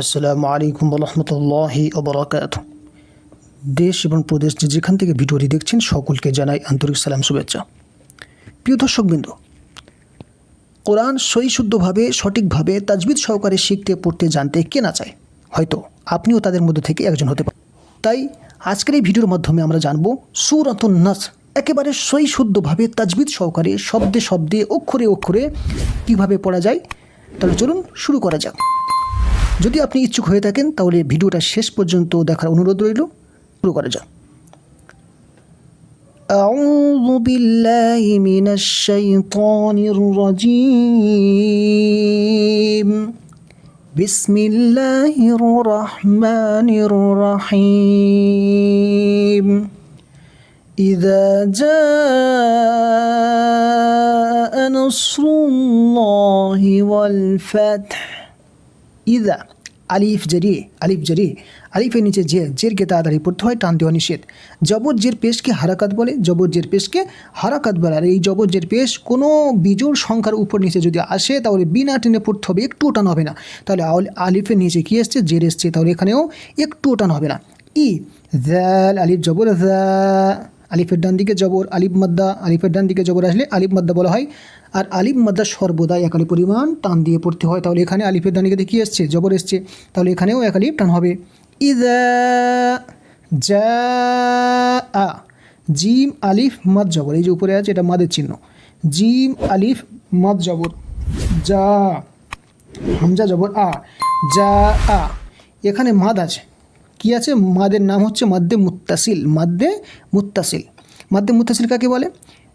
আসসালামু আলাইকুম রহমতুল্লাহি ওবরাকাত দেশ এবং প্রদেশ যে যেখান থেকে ভিডিওটি দেখছেন, সকলকে জানাই আন্তরিক সালাম, শুভেচ্ছা। প্রিয় দর্শকবৃন্দ, কোরআন সই শুদ্ধভাবে সঠিকভাবে তাজবিদ সহকারে শিখতে, পড়তে, জানতে কে না চায়? হয়তো আপনিও তাদের মধ্যে থেকে একজন হতে পারেন। তাই আজকের এই ভিডিওর মাধ্যমে আমরা জানব, সুরাতুন নাস একেবারে সই শুদ্ধভাবে তাজবিদ সহকারে শব্দে শব্দে, অক্ষরে অক্ষরে কীভাবে পড়া যায়? তাহলে চলুন শুরু করা যাক। যদি আপনি ইচ্ছুক হয়ে থাকেন তাহলে ভিডিওটা শেষ পর্যন্ত দেখার অনুরোধ রইল শুরু করা যাক أعوذ بالله من الشيطان الرجيم بسم الله الرحمن الرحيم إذا جاء نصر الله والفتح ইদা আলিফ জেরিয়ে আলিফ জেরিয়ে আলিফের নিচে যে জেরকে তাড়াতাড়ি পড়তে হয় টান দেওয়া নিষেধ জবর জের পেশকে হারাকাত বলে, জবর জের পেশকে হারাকাত বলে। আর এই জবর জের পেশ কোনো বিজোড় সংখ্যার উপর নিচে যদি আসে, তাহলে বিনা টেনে পড়তে হবে একটু টান হবে না। তাহলে আল- আলিফের নিচে কী এসছে? জের এসছে, তাহলে এখানেও একটু টান হবে না। ই দ্যাল আলিফ জবর দ্যা আলিফের ডান দিকে জবর, আলিফ মাদ্দা, আলিফের ডান দিকে জবর আসলে আলিফ মাদ্দা বলা হয়। আর আলিফ মাদ্দা সর্বদাই এক আলিফ পরিমাণ টান দিয়ে পড়তে হয়। তাহলে এখানে আলিফের ডান দিকে কী এসছে? জবর এসছে। তাহলে এখানেও এক আলিফ টান হবে। ইদা যা আ জিম আলিফ মাদ জবর। এই যে উপরে আছে, এটা মাদের চিহ্ন। জিম আলিফ মাদ জবর। যা হামজা জবর আ। যা আ। এখানে মাদ আছে। কি আছে? মাদের নাম হচ্ছে মাদ্দে মুত্তাসিল। মাদ্দে মুত্তাসিল। মাদ্দে মুত্তাসিল কাকে বলে?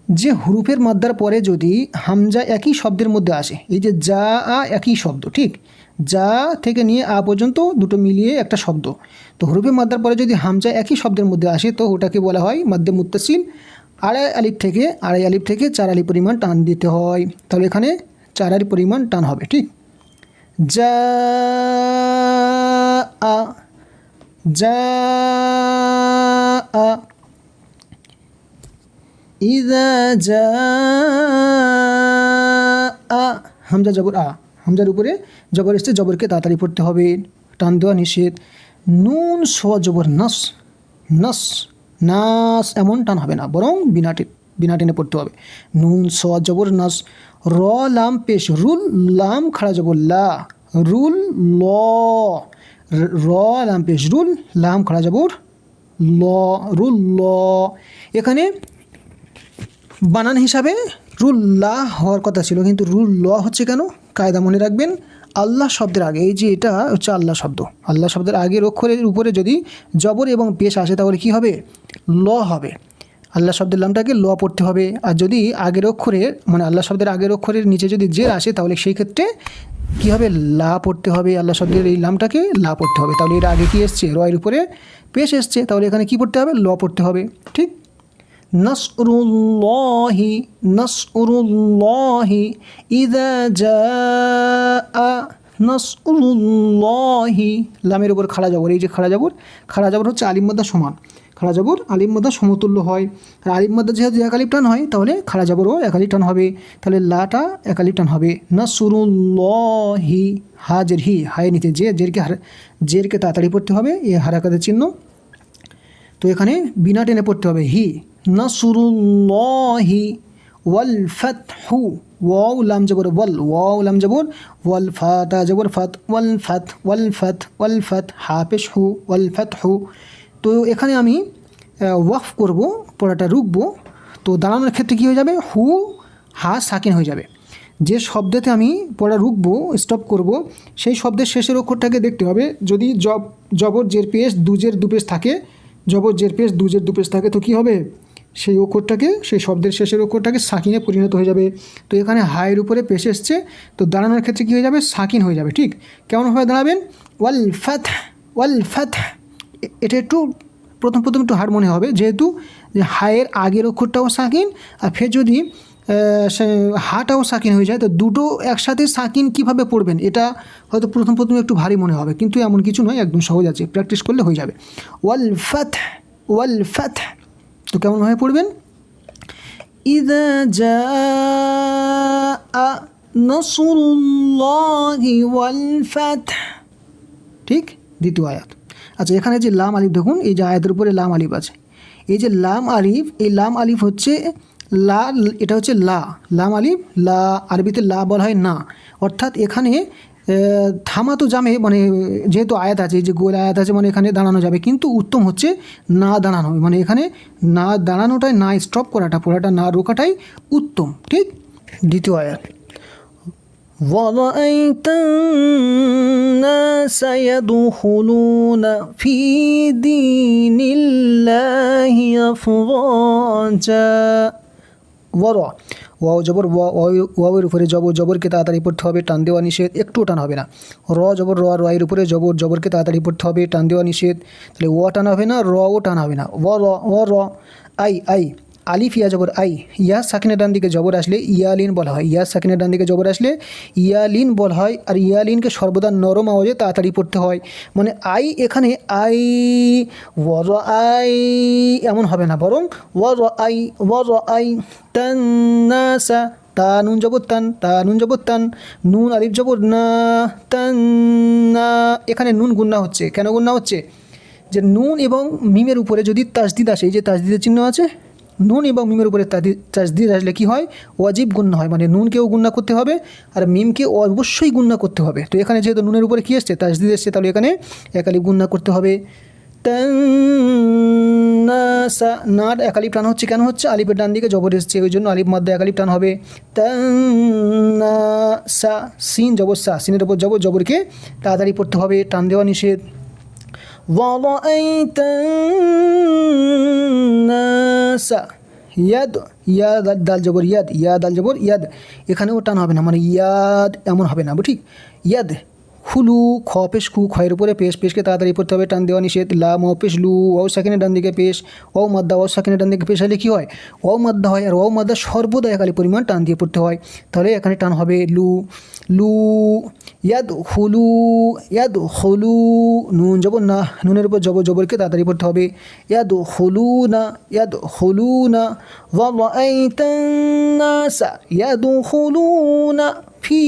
যে হুরুফের মাদ্দার পরে যদি হামজা একই শব্দের মধ্যে আসে, এই যে যা আ একই শব্দ, ঠিক? যা থেকে নিয়ে আ পর্যন্ত দুটো মিলিয়ে একটা শব্দ। তো হুরুফের মাদ্দার পরে যদি হামজা একই শব্দের মধ্যে আসে, তো ওটাকে বলা হয় মাদ্দে মুত্তাসিল। আড়াই আলিফ থেকে, আড়াই আলিফ থেকে চার আলি পরিমাণ টান দিতে হয়। তাহলে এখানে চার আলিফ পরিমাণ টান হবে, ঠিক? যা আ যা আ ইদা যা হামজা জবর আ হামজার উপরে জবর এসছে। জবরকে তাড়াতাড়ি পড়তে হবে। টান দেওয়া নিষেধ। নুন সোয়া জবর নাস নাস নাস এমন টান হবে না। বরং বিনা বিনা টেনে পড়তে হবে। নুন সোয়া জবর নাস, র, লাম, পেশ, রুল, লাম, খাড়া জবর, লা, রুল, ল, র, লাম, পেশ, রুল, লাম, খাড়া জবর, ল, রুল, ল। এখানে বানান হিসাবে রুল্লাহ হওয়ার কথা ছিল, কিন্তু রুল ল হচ্ছে কেন? কায়দা মনে রাখবেন, আল্লাহ শব্দের আগে, এই যে এটা হচ্ছে আল্লাহ শব্দ। আল্লাহ শব্দের আগের অক্ষরের উপরে যদি জবর এবং পেশ আসে, তাহলে কি হবে? ল হবে। আল্লাহ শব্দের নামটাকে ল পড়তে হবে। আর যদি আগের অক্ষরের মানে আল্লাহ শব্দের আগের অক্ষরের নিচে যদি জের আসে, তাহলে সেই ক্ষেত্রে কী হবে? লা পড়তে হবে। আল্লাহ শব্দের এই নামটাকে লা পড়তে হবে। তাহলে এর আগে কি এসছে? রয়ের উপরে পেশ এসছে। তাহলে এখানে কি পড়তে হবে? ল পড়তে হবে। ঠিক? নসরুল্লাহি নসরুল্লাহি ইদা জা নসরুল্লাহি লামের উপর খাড়া জবর, এই যে খাড়া জবর খাড়া জবর হচ্ছে আলিম মদ্দা সমান। খাড়া জবর আলিম মদ্দা সমতুল্য হয়। আর আলিম মদ্দা যেহেতু একালিপ টান হয়, তাহলে খাড়া জবরও একালিপ টান হবে। তাহলে লাটা একালিপ টান হবে। নসরুল্লাহি হাজের হি হায় নিতে যে, জেরকে হার জেরকে তাড়াতাড়ি পড়তে হবে, এ হারাকাতের চিহ্ন। তো এখানে বিনা টেনে পড়তে হবে হি। নাসরুল্লাহি ওয়াল ফাতহু ওয়াও লাম জবর ওয়াল ওয়াও লাম জবর ওয়াল ফাতা জবর ফাত ওয়াল ফাত ওয়াল ফাত ওয়াল ফাত হাফেশ হু ওয়াল ফাতহু। তো এখানে আমি আহ, ওয়াকফ করব পড়াটা রুখবো। তো দাঁড়ানোর ক্ষেত্রে কী হয়ে যাবে? হু হা সাকিন হয়ে যাবে। যে শব্দতে আমি পড়া রুখবো স্টপ করব সেই শব্দের শেষের অক্ষরটাকে দেখতে হবে। যদি জব জবর জের পেশ দুজের দুপেশ থাকে জবর জের পেশ দুজের দুপেশ থাকে তো কী হবে? সেই অক্ষরটাকে, সেই শব্দের শেষের অক্ষরটাকে সাকিনে পরিণত হয়ে যাবে। তো এখানে হায়ের উপরে পেশ এসছে। তো দাঁড়ানোর ক্ষেত্রে কী হয়ে যাবে? সাকিন হয়ে যাবে, ঠিক? কেমনভাবে দাঁড়াবেন? ওয়াল ফাত, ওয়াল এ- এটা একটু, প্রথম প্রথম একটু হার মনে হবে, যেহেতু হায়ের আগের অক্ষরটাও সাকিন, আর ফের যদি হাটাও সাকিন হয়ে যায়, তো দুটো একসাথে সাকিন কীভাবে পড়বেন? এটা হয়তো প্রথম প্রথম একটু ভারী মনে হবে, কিন্তু এমন কিছু নয়, একদম সহজ আছে, প্র্যাকটিস করলে হয়ে যাবে। ওয়াল ফাত ওয়াল ফাত। তো কেমনভাবে পড়বেন? ইদা যা ঠিক? দ্বিতীয় আয়াত। আচ্ছা এখানে যে লাম আলিফ দেখুন, এই যে আয়াতের উপরে লাম আলিফ আছে। এই যে লাম আলিফ, এই লাম আলিফ হচ্ছে লা, এটা হচ্ছে লা, লাম আলিফ, লা, আরবিতে লা বলা হয় না। অর্থাৎ এখানে থামা তো যাবে মানে যেহেতু আয়াত আছে এই যে গোল আয়াত আছে মানে এখানে দাঁড়ানো যাবে কিন্তু উত্তম হচ্ছে না দাঁড়ানো মানে এখানে না দাঁড়ানোটাই না স্টপ করাটা পুরাটা না রোকাটাই উত্তম ঠিক দ্বিতীয় আয়াত ورأيت الناس يدخلون في دين الله أفواجا ওয়ার ওয়াও জবর, ওয়া- ওয়া- ওয়াওয়ের উপরে জবর, জবরকে তাড়াতাড়ি পড়তে হবে, টান দেওয়া নিষেধ একটু টান হবে না। র জবর, র ওয়াইয়ের উপরে জবর, জবরকে তাড়াতাড়ি পড়তে হবে, টান দেওয়া নিষেধ। তাহলে ও টান হবে না র ও টান হবে না। ও, র ও, র, আই আই। আলিফ ইয়া জবর, আই, ইয়া সাকিনের ডান দিকে জবর আসলে ইয়ালিন বলা হয়। ইয়া সাকিনের ডান দিকে জবর আসলে ইয়ালিন বলা হয় আর ইয়ালিনকে সর্বদা নরম আওয়াজে তাড়াতাড়ি পড়তে হয়। মানে আই এখানে আই ওর আই এমন হবে না, বরং ওর আই ওর আই তান্নাসা তা নুন জবর তান, তা নুন জবর তান, নুন আলিফ জবর না, তান না, এখানে নুন গুন্না হচ্ছে। কেন গুন্না হচ্ছে? যে নুন এবং মিমের উপরে যদি তাজদিদ আসে, এই যে তাজদিদের চিহ্ন আছে নুন এবং মিমের উপরে তাজদিদ আসলে কি হয়? ওয়াজিব গুণ্য হয়। মানে নুনকেও গুণ্য করতে হবে আর মিমকে অবশ্যই গুণ্য করতে হবে। তো এখানে যেহেতু নুনের উপরে কী এসছে তাজদিদ এসছে তাহলে এখানে একালি গুণ্য করতে হবে। তান্নাসা নাট একালিপ টান হচ্ছে কেন হচ্ছে? আলিপের ডান দিকে জবর এসছে, ওই জন্য আলিপ মধ্যে একালিপ টান হবে। তান্নাসা সিন, জবর সা সিনের ওপর জবর, জবরকে তাড়াতাড়ি পড়তে হবে। টান দেওয়া নিষেধ। ورأيت الناس ইয়াদ ইয়াদ দাল জবর ইয়াদ ইয়াদ আল জবর ইয়াদ এখানেও টান হবে না মানে ইয়াদ এমন হবে না ঠিক ইয়াদ হুলু খ পেশ খু, খয়ের উপরে পেশ, পেশকে তাড়াতাড়ি পড়তে হবে, টান দেওয়া নিষেধ, লা, ম পেশ, লু, অ সাকিনে ডান দিকে পেশ, অ, মাদ্দা, অ সাকিনে ডান দিকে পেশ হলে কী হয়? অ, মাদ্দা হয় আর অ, মাদ্দা সর্বদা একালি পরিমাণ টান দিয়ে পড়তে হয়। তাহলে এখানে টান হবে লু লু, ইয়াদ হুলু ইয়াদ হলু নুন যাব না, নুনের উপর জব, জবরকে তাড়াতাড়ি পড়তে হবে। ইয়াদ হলু না, ইয়াদ হলু না ইয়াদ হলু না। ফি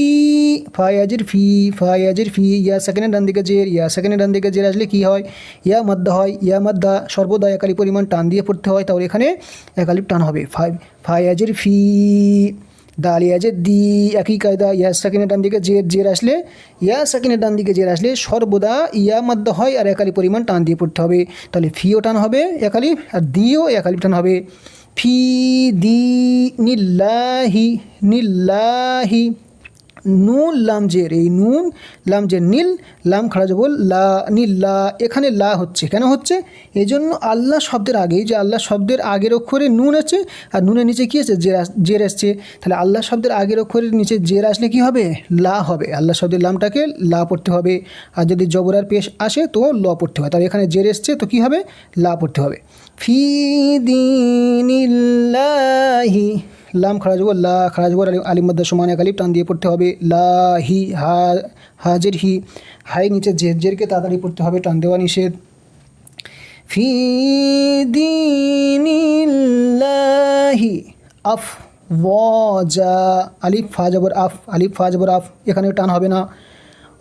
ফায়াজির ফি ফায়াজির ফি, ইয়া সেকেন্ডের ডান দিকে জের, ইয়া সেকেন্ডের ডান দিকে জের আসলে কী হয়? ইয়া মাদ্দা হয়, ইয়া মাদ্দা সর্বদা একালি পরিমাণ টান দিয়ে পড়তে হয়, তাহলে এখানে একালিপ টান হবে। ফাই ফায়াজির ফি দালিয়া যে দি, একই কায়দা, ইয়া সাকিনের ডান দিকে জের জের আসলে, ইয়া সাকিনের ডান দিকে জের আসলে সর্বদা ইয়া মাদ্দা হয় আর একালি পরিমাণ টান দিয়ে পড়তে হবে। তাহলে ফিও টান হবে একালি আর দিও একালি টান হবে। ফি, দি, নিল্লাহি নিল্লাহি নুন, লাম জের এই নুন, লাম জের নীল, লাম খাড়া যাব লা, নীল, লা, এখানে লা হচ্ছে। কেন হচ্ছে? এই জন্য আল্লাহ শব্দের আগে যে আল্লাহ শব্দের আগের অক্ষরে নুন আছে, আর নুনের নিচে কী আছে? জের জের আসছে তাহলে আল্লাহ শব্দের আগের অক্ষরের নিচে জের আসলে কি হবে? লা হবে। আল্লাহ শব্দের লামটাকে লা পড়তে হবে। আর যদি জবরার পেশ আসে, তো ল পড়তে হবে। তাহলে এখানে জের এসছে, তো কি হবে? লা পড়তে হবে। ফি দিনিল্লাহি লাম যাব লা খাড়া যাব আলিম মধ্যে সমান এক আলিফ টান দিয়ে পড়তে হবে। লা, হি, হা, হাজের, হি, হাই, নিচে জের জেরকে তাড়াতাড়ি পড়তে হবে, টান দেওয়া নিষেধ। ফি দিনিল্লাহি আফ ওয়াজা আলিফ, ফা, জবর, আফ, আলিফ, ফা, জবর, আফ, এখানে টান হবে না।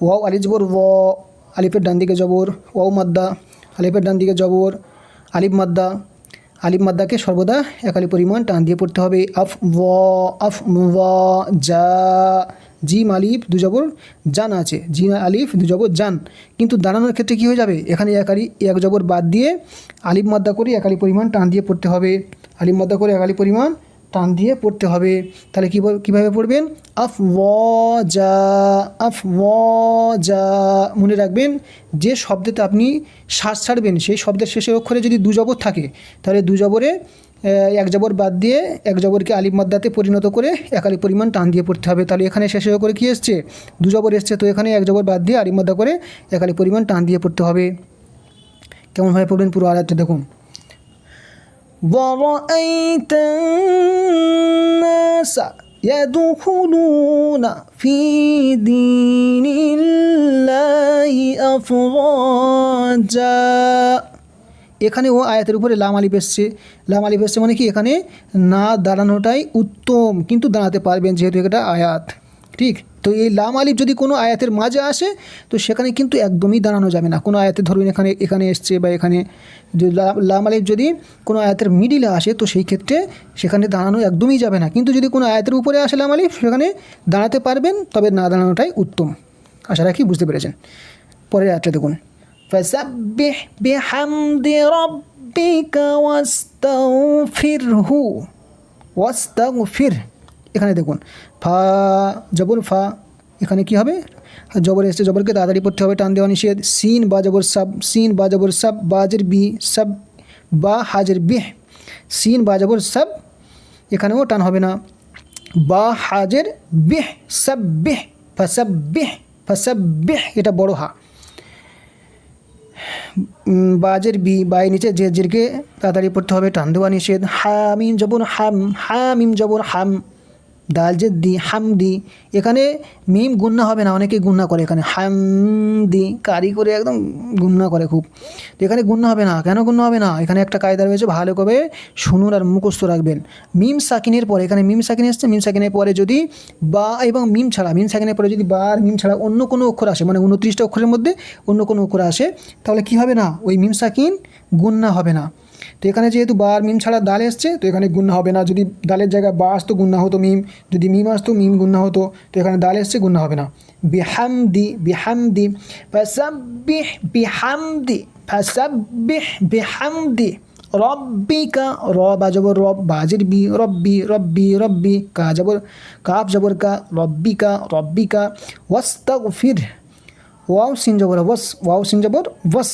ওয়াও, আলিফ ও, আলিফের ডান দিকে জবর, ওয়াও, মাদ্দা, আলিফের ডান দিকে জবর, আলিফ, মাদ্দা আলিফ মাদ্দাকে সর্বদা একালি পরিমাণ টান দিয়ে পড়তে হবে। আফ ও আফ ওয়া যা জিম, আলিফ দু জবর জান আছে। জিম, আলিফ দু জবর জান। কিন্তু দাঁড়ানোর ক্ষেত্রে কী হয়ে যাবে? এখানে একালি এক জবর বাদ দিয়ে আলিফ মাদ্দা করে একালি পরিমাণ টান দিয়ে পড়তে হবে। আলিফ মাদ্দা করে একালি পরিমাণ টান দিয়ে পড়তে হবে। তাহলে কী কীভাবে পড়বেন? আফ যা আফ যা মনে রাখবেন, যে শব্দতে আপনি শ্বাস ছাড়বেন, সেই শব্দের শেষের অক্ষরে যদি দু জবর থাকে, তাহলে দু জবরে এক জবর বাদ দিয়ে এক জবরকে আলিফ মাদ্দাতে পরিণত করে একালি পরিমাণ টান দিয়ে পড়তে হবে। তাহলে এখানে শেষের করে কী এসছে? দু জবর এসছে, তো এখানে এক জবর বাদ দিয়ে আলিফ মাদ্দা করে একালি পরিমাণ টান দিয়ে পড়তে হবে। কেমনভাবে পড়বেন পুরো আয়াতটা দেখুন। ورأيت الناس يدخلون في دين الله أفواجا এখানে ও আয়াতের উপরে লাম আলিফ এসছে লাম আলিফ এসছে মানে কি এখানে না দাঁড়ানোটাই উত্তম কিন্তু দাঁড়াতে পারবেন যেহেতু এটা আয়াত ঠিক তো এই লাম আলিফ যদি কোনো আয়াতের মাঝে আসে তো সেখানে কিন্তু একদমই দাঁড়ানো যাবে না কোনো আয়াতে ধরুন এখানে এখানে এসছে বা এখানে যে লা- লাম আলিফ যদি কোনো আয়াতের মিডিলে আসে তো সেই ক্ষেত্রে সেখানে দাঁড়ানো একদমই যাবে না কিন্তু যদি কোনো আয়াতের উপরে আসে লাম আলিফ সেখানে দাঁড়াতে পারবেন তবে না দাঁড়ানোটাই উত্তম আশা রাখি বুঝতে পেরেছেন পরের আয়াতটা দেখুন فسبح بحمد ربك واستغفره ওয়াস্তাগফির এখানে দেখুন ফা, জবর ফা, এখানে কি হবে? জবর এসছে, জবরকে তাড়াতাড়ি পড়তে হবে, টান দেওয়া নিষেধ। সিন বা জবর সাব, সিন বা জবর সাব বাজের বি, সাব, বা হাজের বিহ সিন বা জবর সাব, এখানেও টান হবে না। বা হাজের বিহ সাব বিহ ফাসাব বিহ ফাসাব বিহ এটা বড় হা। বাজের বি বাই নিচে যে, জিরকে তাড়াতাড়ি পড়তে হবে, টান দেওয়া নিষেধ। হামিম জবর হাম, হামিম জবর হাম। দাল যে দি, হাম দি, এখানে মিম গুন্না হবে না অনেকে গুন্না করে এখানে। হাম দি, কারি করে একদম গুন্না করে খুব। এখানে গুন্না হবে না, কেন গুন্না হবে না? এখানে একটা কায়দা রয়েছে, ভালো করে শুনুন আর মুখস্থ রাখবেন। মিম সাকিনের পরে, এখানে মিম সাকিন এসছে, মিম সাকিনের পরে যদি বা এবং মিম ছাড়া, মিম সাকিনের পরে যদি বা আর মিম ছাড়া অন্য কোনো অক্ষর আসে মানে উনত্রিশটা অক্ষরের মধ্যে অন্য কোনো অক্ষর আসে, তাহলে কি হবে না? ওই মিম সাকিন গুন্না হবে না। তো এখানে যেহেতু বা আর মিম ছাড়া দাল এসছে, তো এখানে গুন্না হবে না। যদি দালের জায়গায় বা আসতো, গুন্না হতো মিম। যদি মিম আসতো, মিম গুন্না হতো, তো এখানে দাল এসছে, গুন্না হবে না। বিহামদি বিহামদি, ফাসাব্বিহ বিহামদি ফাসাব্বিহ, বিহামদি। রব্বিকা র বা জবর রব, বাজের বি, রব্বি রব্বি রব্বি, কা জবর কাপ জবর কা, রব্বিকা রব্বিকা, ওয়াস্তাগফির, ওয়াও সিন জবর, ওয়াস, ওয়াও সিন জবর, ওয়াস।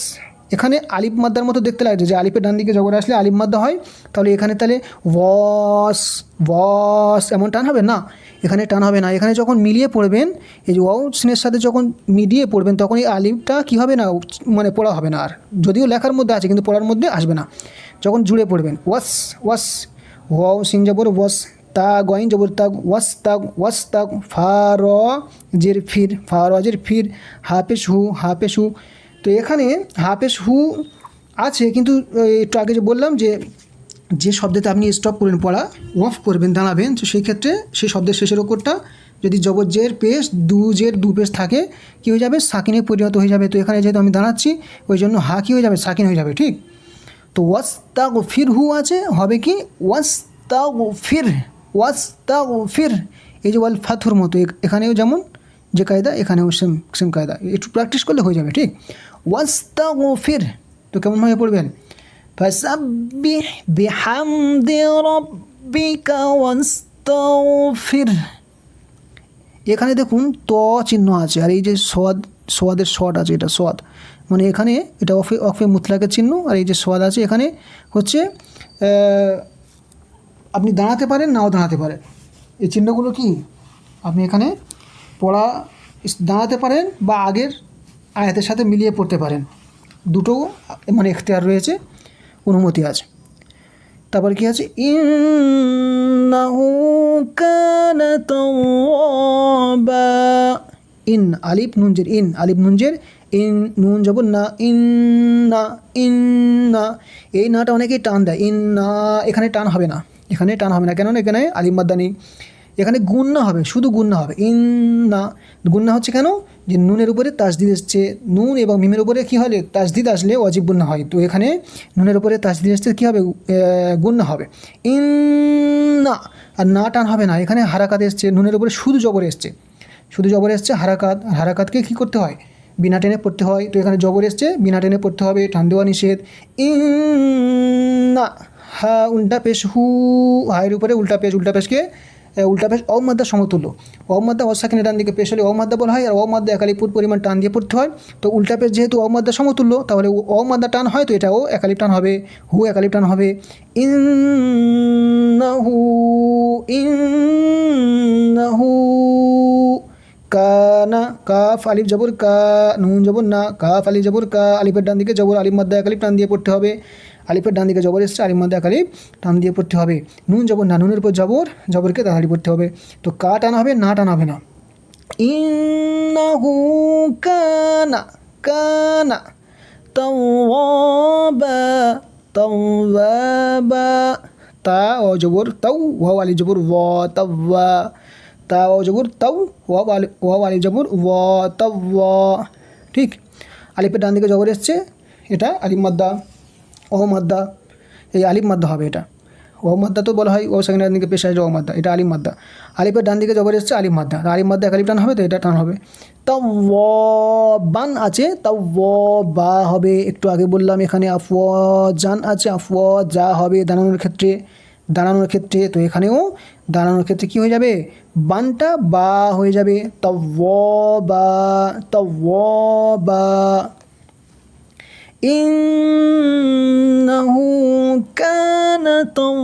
এখানে আলিফ মাদ্দার মতো দেখতে লাগছে। যে আলিফের ডান দিকে জবর আসলে আলিফ মাদ্দা হয়, তাহলে এখানে তাহলে ওয়াস ওয়াস এমন টান হবে? না, এখানে টান হবে না। এখানে যখন মিলিয়ে পড়বেন, এই যে ওয়াও সিনের সাথে যখন মিলিয়ে পড়বেন, তখন এই আলিফটা কী হবে না? মানে পড়া হবে না আর। যদিও লেখার মধ্যে আছে, কিন্তু পড়ার মধ্যে আসবে না। যখন জুড়ে পড়বেন, ওয়াস ওয়াস, ওয়াও, সিন জবর, ওয়াস, তা, গয়েন জবর তাগ ওয়াস তাগ ওয়াস তাগ ফা, র, জের, ফির, ফা জের, ফির, হাফেস, হু হাফেস, হু তো এখানে হাফেস হু আছে, কিন্তু একটু আগে যে বললাম যে যে শব্দতে আপনি স্টপ করবেন পড়া অফ করবেন, দাঁড়াবেন, তো সেই ক্ষেত্রে সেই শব্দের শেষের ওপরটা যদি জবর জের পেশ দু জের দু পেশ থাকে, কী হয়ে যাবে? সাকিনে পরিণত হয়ে যাবে। তো এখানে যেহেতু আমি দাঁড়াচ্ছি, ওই জন্য হা কী হয়ে যাবে? সাকিন হয়ে যাবে, ঠিক? তো ওয়াস্তাগ ফির হু আছে, হবে কি? ওয়াস্তাগ ফির ওয়াস্তাগ ফির এই যে ওয়াল ফাথুর মতো এখানেও যেমন যে কায়দা, এখানেও সেম সেম কায়দা। একটু প্র্যাকটিস করলে হয়ে যাবে, ঠিক? ওয়াস্তাগ ফির তো কেমনভাবে পড়বেন? ফাসাব্বিহ বিহামদি রাব্বিকা ওয়াস্তাগফির এখানে দেখুন ত চিহ্ন আছে, আর এই যে সোয়াদ সোয়াদের শট আছে, এটা সোয়াদ মানে এখানে এটা অফে অফে মুতলাকের চিহ্ন, আর এই যে সোয়াদ আছে, এখানে হচ্ছে আপনি দাঁড়াতে পারেন, নাও দাঁড়াতে পারেন। এই চিহ্নগুলো কি? আপনি এখানে পড়া, দাঁড়াতে পারেন, বা আগের আয়াতের সাথে মিলিয়ে পড়তে পারেন। দুটো মানে এখতিয়ার রয়েছে, অনুমতি আছে। তারপর কি আছে? In, Alif নুনজের in, Alif নুনজের in, নুন, জবর, না ইন না ইন না এই নাটা অনেকেই টান দেয়। ইন না এখানে টান হবে না। এখানে টান হবে না। কেননা এখানে আলিম মাদ্দা নেই। এখানে গুন্না হবে, শুধু গুন্না হবে। ইন্না গুন্না হচ্ছে কেন? যে নুনের উপরে তাজদিদ এসছে, নুন এবং মিমের উপরে কী হলে? তাজদিদ আসলে অজীব গুন্না হয় তো এখানে নুনের উপরে তাজদিদ আসতে কী হবে? গুন্না হবে। ইন না আর না টান হবে না। এখানে হারাকাত এসছে, নুনের উপরে শুধু জবর এসছে। শুধু জবর এসছে হারাকাত, আর হারাকাতকে কী করতে হয়? বিনা টেনে পড়তে হয়। তো এখানে জবর এসছে, বিনা টেনে পড়তে হবে, টান দেওয়া নিষেধ। না হা, উল্টা পেশ, হু হায়ের উপরে উল্টা পেশ, উল্টা পেশকে উল্টা পেশ অমাদ্দা সমতুল্য। অমাদ্দা অসাকিনের ডান দিকে পেশ হলে অমাদ্দা বলা হয়, আর অমাদ্দা একালিপুর পরিমাণ টান দিয়ে পড়তে হয়। তো উল্টা পেশ যেহেতু অমাদ্দা সমতুল্য, তাহলে অমাদ্দা টান হয়, তো এটাও একালিপ টান হবে। হু একালিপ টান হবে। ইন্নাহু ইন্নাহু, কানা, কাফ, আলিফ, জবর, কা, নুন, জবর, না, কাফ, আলিফ, জবর, কা, আলিফের ডান দিকে জবর, আলিফ, মাদ্দা, একালিপ টান দিয়ে পড়তে হবে। আলিফের ডান দিকে জবর এসছে আলিফ মাদ্দা একালিপ টান দিয়ে পড়তে হবে। নুন জবর না, নুনের উপর জবর, জবরকে তাড়াতাড়ি পড়তে হবে। তো কা টান হবে, না টান হবে না। ইন্নাহু কানা কানা তাওয়াবা তাওয়াবা। তা ও জবর, তাও, ওয়াও, আলি, জবর ওয়া তাওয়া। তা ও জবর, তাও ওয়া আলিফ ওয়া আলিফ জবর ওয়া তাও ওয়া ঠিক আলিফের ডান দিকে জবর এসছে, এটা আলিফ মাদ্দা ও মাদ্দা এই আলিফ মাদ্দা হবে এটা। ও মাদ্দা তো বলা হয় ও সেকেন্ড দিকে পেশ আসবে ও মাদ্দা এটা আলিফ মাদ্দা। আলিফের ডান দিকে জবর এসছে আলিফ মাদ্দা। আলিফ মাদ্দা এক আলিফ টান হবে তো, এটা টান হবে। তা বান আছে তা বা হবে, একটু আগে বললাম এখানে আফ জান আছে আফ যা হবে দাঁড়ানোর ক্ষেত্রে দাঁড়ানোর ক্ষেত্রে, তো এখানেও দাঁড়ানোর ক্ষেত্রে কী হয়ে যাবে? বানটা বা হয়ে যাবে তা ও বা তা ও বা إنه كان توابا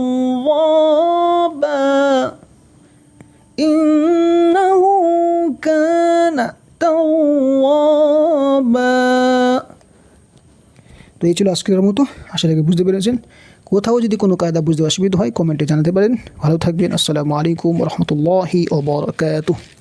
إنه كان توابا তো এই ছিল আজকের মতো আশা রাখি বুঝতে পেরেছেন কোথাও যদি কোনো কায়দা বুঝতে অসুবিধা হয় কমেন্টে জানাতে পারেন ভালো থাকবেন আসসালামু আলাইকুম রহমতুল্লাহি ওবরাকাতুহ